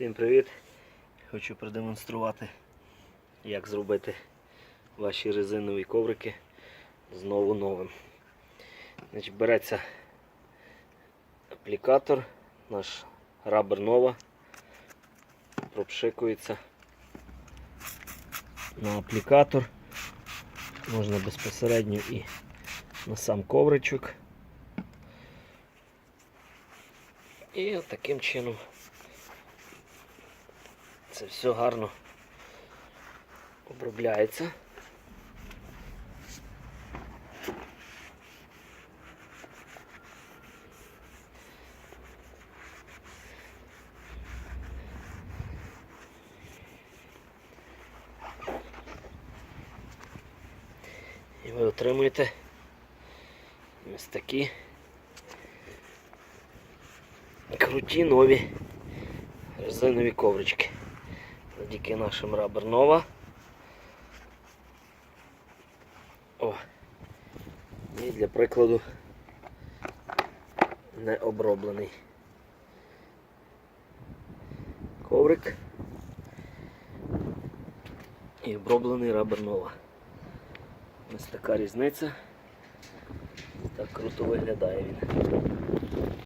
Всім привіт! Хочу продемонструвати, як зробити ваші резинові коврики знову новим. Значить, береться аплікатор, наш Rubber Nova, пропшикується на аплікатор. Можна безпосередньо і на сам ковричок. І таким чином це все гарно обробляється. І ви отримуєте ось такі круті нові резинові коврички. Завдяки нашим Nova. О. І для прикладу не оброблений коврик і оброблений Nova. Ось така різниця. Так круто виглядає він.